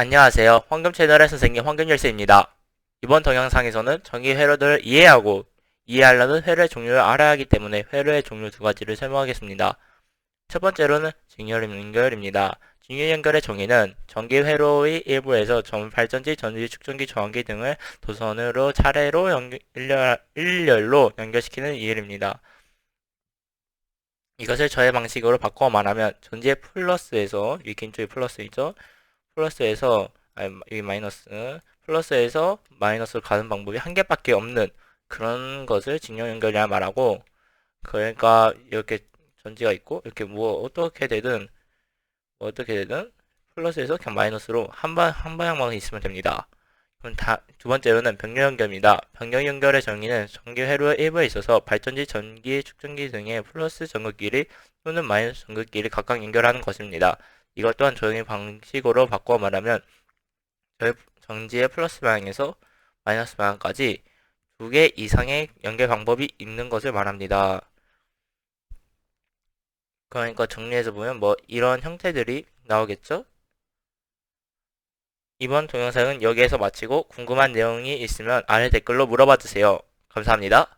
안녕하세요. 황금 채널의 선생님 황금열쇠입니다. 이번 동영상에서는 전기 회로들을 이해하고 이해하려면 회로의 종류를 알아야 하기 때문에 회로의 종류 두 가지를 설명하겠습니다. 첫 번째로는 직렬 연결입니다. 직렬 연결의 정의는 전기 회로의 일부에서 전 발전기, 전지, 축전기, 저항기 등을 도선으로 차례로 연결, 일렬, 일렬로 연결시키는 이해입니다. 이것을 저의 방식으로 바꿔 말하면 전지의 플러스에서 이렇게 인쪽에 플러스이죠. 플러스에서 아니 마이너스 플러스에서 마이너스로 가는 방법이 한 개밖에 없는 그런 것을 직렬 연결이라 말하고 그러니까 이렇게 전지가 있고 이렇게 뭐 어떻게 되든 뭐 어떻게 되든 플러스에서 그냥 마이너스로 한방 한 방향만 있으면 됩니다. 그럼 다, 두 번째로는 병렬 연결입니다. 병렬 연결의 정의는 전기 회로의 일부에 있어서 발전지, 전기, 축전기 등의 플러스 전극끼리 또는 마이너스 전극끼리 각각 연결하는 것입니다. 이것 또한 조용히 방식으로 바꿔 말하면 절- 정지의 플러스 방향에서 마이너스 방향까지 두 개 이상의 연결 방법이 있는 것을 말합니다. 그러니까 정리해서 보면 뭐 이런 형태들이 나오겠죠? 이번 동영상은 여기에서 마치고 궁금한 내용이 있으면 아래 댓글로 물어봐 주세요. 감사합니다.